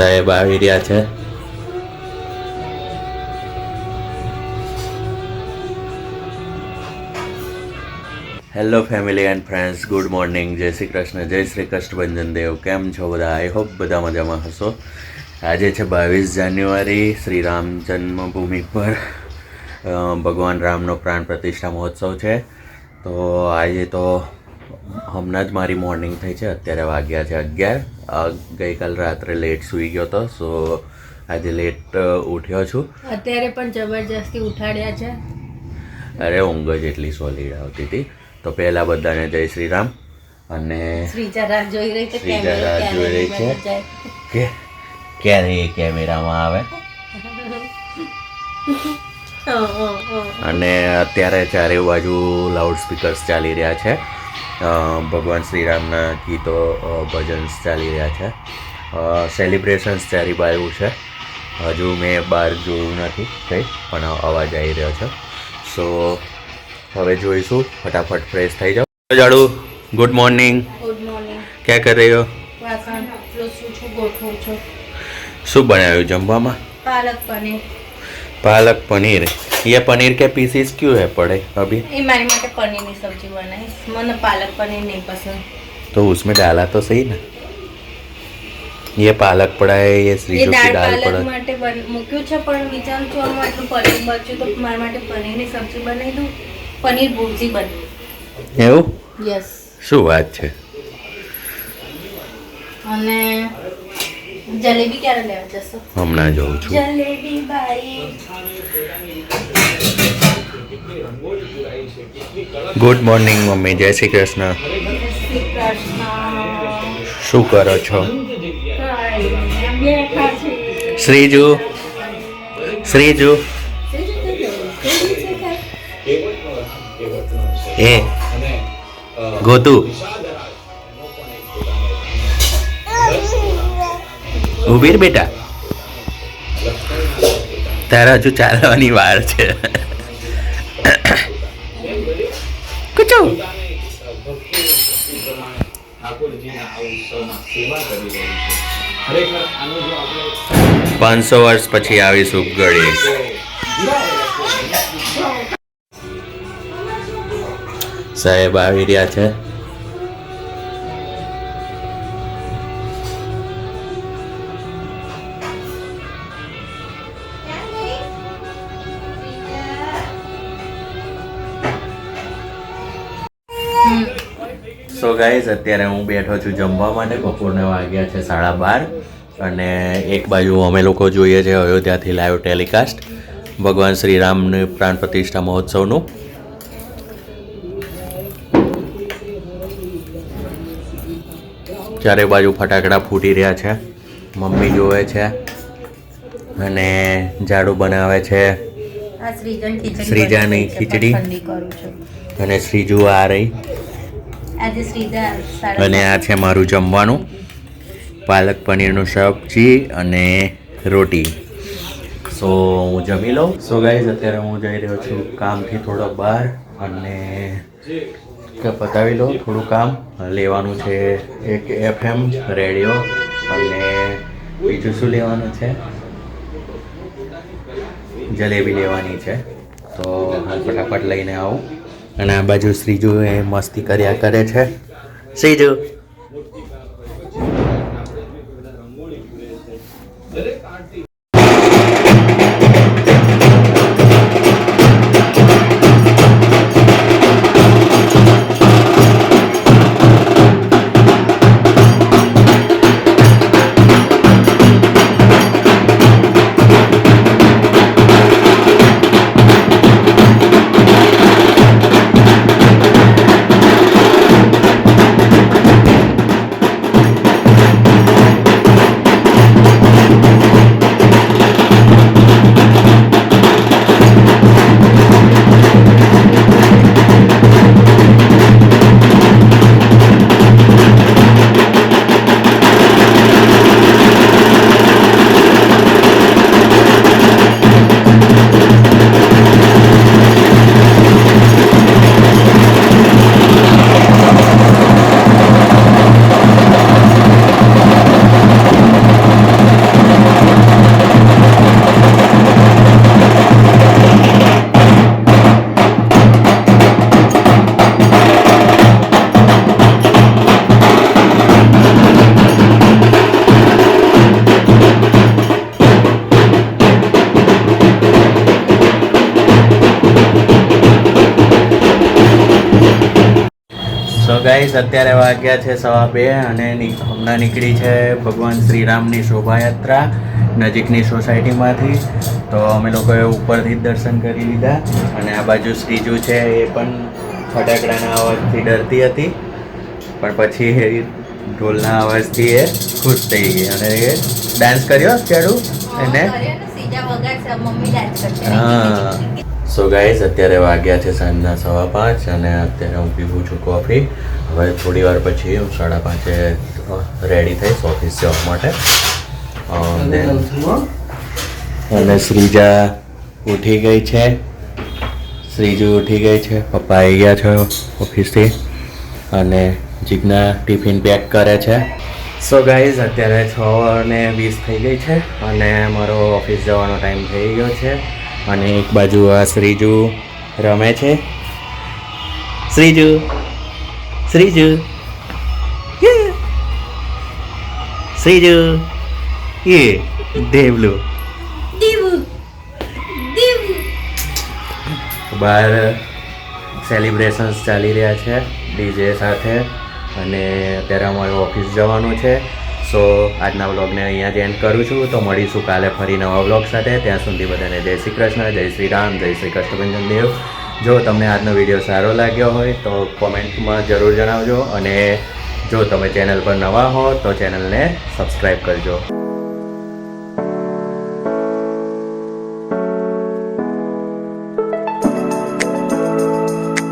સાહેબ આવી રહ્યા છે. Hello family and friends good morning જય શ્રી કૃષ્ણ. જય શ્રી કષ્ટભંજન દેવ. કેમ છો બધા? આઈ હોપ બધા મજામાં હશો. આજે છે બાવીસ જાન્યુઆરી, શ્રી રામ જન્મભૂમિ પર ભગવાન રામનો પ્રાણ પ્રતિષ્ઠા મહોત્સવ છે. તો આજે તો હમણાં જ મારી મોર્નિંગ થઈ છે અત્યારે વાગ્યા છે અગિયાર. ગઈકાલ રાત્રે લેટ સૂઈ ગયો હતો સો આજે લેટ ઉઠ્યો છું. અત્યારે પણ જબરજસ્તી ઉઠાડ્યા છે. અરે ઊંઘ જ એટલી સોલિડ આવતી હતી. તો પહેલાં બધાને જય શ્રી રામ. અને શ્રીજા રાહ જોઈ રહી છે શ્રીજા રાહ જોઈ રહી છે. કે ક્યારે એ કેમેરામાં આવે. અને અત્યારે ચારે બાજુ લાઉડ સ્પીકર્સ ચાલી રહ્યા છે. ભગવાન શ્રીરામના ગીતો ભજન ભજન્સ ચાલી રહ્યા છે. સેલિબ્રેશન્સ ચારી બાજુ છે. હજુ મેં બહાર જોયું નથી કંઈ પણ અવાજ આવી રહ્યો છે. સો હવે જોઈશું. ફટાફટ ફ્રેશ થઈ જાઓ. જાડુ ગુડ મોર્નિંગ ગુડ મોર્નિંગ ક્યાં કરી રહ્યો? શું બનાવ્યું જમવામાં? પાલક પનીર. पालक पनीर ये पनीर के पीसीस क्यों है पड़े अभी એ મારી માટે પનીરની સબ્જી બનાવીશ મને પાલક પનીર નહીં પસંદ तो उसमें डाला तो सही ना ये पालक पड़ा है ये એ श्रीजू की દાળ दाल પાલક पड़ा માટે બન- મૂક્યું છે પણ વિચારું છું આમાં આટલું પનીર બચ્યું તો મારા માટે પનીરની સબ્જી બનાવી દઉં પનીર ભુરજી બનાવી એવું યસ શું વાત છે અને જલેબી ક્યારે લેવા જશો? હમણાં જોઉં છું. જલેબી ભાઈ. ગુડ મોર્નિંગ મમ્મી. જય શ્રી કૃષ્ણ. શું કરો છો? શ્રીજુ. શ્રીજુ. એ. ગોતુ. ઊભી રે બેટા? તારા હજુ ચાલવાની વાર છે. પાંચસો વર્ષ પછી આવી શુભ ઘડી સાહેબ, આવી રહ્યા છે. ગાઈઝ અત્યારે હું બેઠો છું જમવા માટે. બપોરને વાગ્યા છે સાડા બાર. અને એક બાજુ અમે લોકો જોઈએ છે અયોધ્યાથી લાઈવ ટેલિકાસ્ટ ભગવાન શ્રી રામની પ્રાણ પ્રતિષ્ઠા મહોત્સવનું. ચારે બાજુ ફટાકડા ફૂટી રહ્યા છે. મમ્મી જોવે છે. અને ઝાડુ બનાવે છે. શ્રીજન ખીચડી અને શ્રીજુ આ રહી. અને આ છે મારું જમવાનું. પાલક પનીરનું સબ્જી અને રોટી. સો હું જમી લઉં. સો ગાઈઝ, અત્યારે હું જઈ રહ્યો છું કામથી થોડો બહાર અને પતાવી લો થોડું કામ. લેવાનું છે એક એફએમ રેડિયો અને બીજું શું લેવાનું છે? જલેબી લેવાની છે. તો હાલ ફટાફટ લઈને આવું. અને આ બાજુ શ્રીજુ એ મસ્તી કર્યા કરે છે. શ્રીજુ. સો ગાઈસ અત્યારે વાગ્યા છે સવા બે અને હમણાં નીકળી છે ભગવાન શ્રીરામની શોભાયાત્રા નજીકની સોસાયટીમાંથી. તો અમે લોકોએ ઉપરથી જ દર્શન કરી લીધા અને આ બાજુ શ્રીજુ છે એ પણ ફટાકડાના અવાજથી ડરતી હતી. પણ પછી એ ઢોલના અવાજથી એ ખુશ થઈ ગઈ અને એ ડાન્સ કર્યો અત્યારું એને? હા. સો ગાઈઝ અત્યારે વાગ્યા છે સાંજના સવા પાંચ અને અત્યારે હું પીવું છું કોફી. હવે થોડી વાર પછી હું સાડા પાંચે રેડી થઈશ ઓફિસ જવા માટે. અને શ્રીજા ઉઠી ગઈ છે. શ્રીજુ ઉઠી ગઈ છે. પપ્પા આવી ગયા છે ઓફિસથી. અને જીજ્ઞા ટિફિન પેક કરે છે. સો ગાઈઝ અત્યારે છ અને વીસ થઈ ગઈ છે અને મારો ઓફિસ જવાનો ટાઈમ થઈ ગયો છે. અને એક બાજુ આ શ્રીજુ રમે છે. શ્રીજુ શ્રીજુ. શ્રીજુ એ દેવલું. બહાર સેલિબ્રેશન્સ ચાલી રહ્યા છે ડીજે સાથે અને અત્યારે અમારે ઓફિસ જવાનું છે. સો આજના વ્લોગને અહીંયા જ એન્ડ કરું છું. તો મળીશું કાલે ફરી નવા વ્લોગ સાથે. ત્યાં સુધી બધાને જય શ્રી કૃષ્ણ, જય શ્રી રામ, જય શ્રી કૃષ્ણભંજન દેવ. જો તમને આજનો વીડિયો સારો લાગ્યો હોય તો કોમેન્ટમાં જરૂર જણાવજો. અને જો તમે ચેનલ પર નવા હો તો ચેનલને સબસ્ક્રાઈબ કરજો.